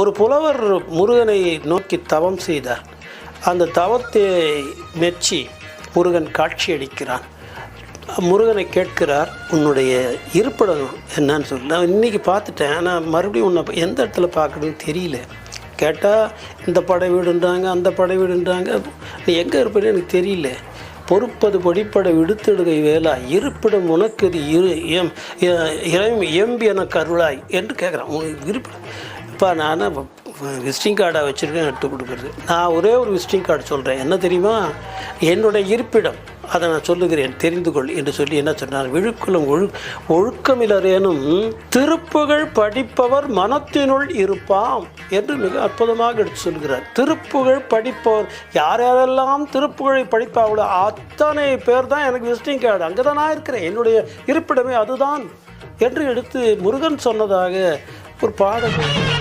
ஒரு புலவர் முருகனை நோக்கி தவம் செய்தார். அந்த தவத்தை மெச்சி முருகன் காட்சியளிக்கிறான் முருகனை கேட்கிறார் உன்னுடைய இருப்பிடம் என்னன்னு சொல்லி. நான் இன்றைக்கி பார்த்துட்டேன் ஆனால் மறுபடியும் உன்னை எந்த இடத்துல பார்க்கணும்னு தெரியல. கேட்டால் இந்த படை வீடுன்றாங்க அந்த படை வீடுன்றாங்க. நீ எங்கே இருப்பேன்னு எனக்கு தெரியல. பொறுப்பது படிப்படை விடுத்தெடுகை வேலா இருப்பிடம் உனக்கு இது இரு எம் எம் எம்பி எனக்கு அருளாய் என்று கேட்குறான். உனக்கு இருப்பிடம் அப்பா நான் விசிட்டிங் கார்டை வச்சுருக்கேன் எடுத்து கொடுக்குறது. நான் ஒரே ஒரு விசிட்டிங் கார்டு சொல்கிறேன் என்ன தெரியுமா? என்னுடைய இருப்பிடம். அதை நான் சொல்லுகிறேன். தெரிந்து கொள் என்று சொல்லி என்ன சொன்னார்? விழுக்குளம் ஒழு ஒழுக்கமிலரேனும் திருப்புகழ் படிப்பவர் மனத்தினுள் இருப்பாம் என்று மிக அற்புதமாக எடுத்து சொல்கிறார். திருப்புகழ் படிப்பவர் யார் யாரெல்லாம் திருப்புகழை படிப்பாங்களோ அத்தனை பேர் தான் எனக்கு விசிட்டிங் கார்டு அங்கே தான் நான் இருக்கிறேன். என்னுடைய இருப்பிடமே அதுதான் என்று எடுத்து முருகன் சொன்னதாக ஒரு பாடல்.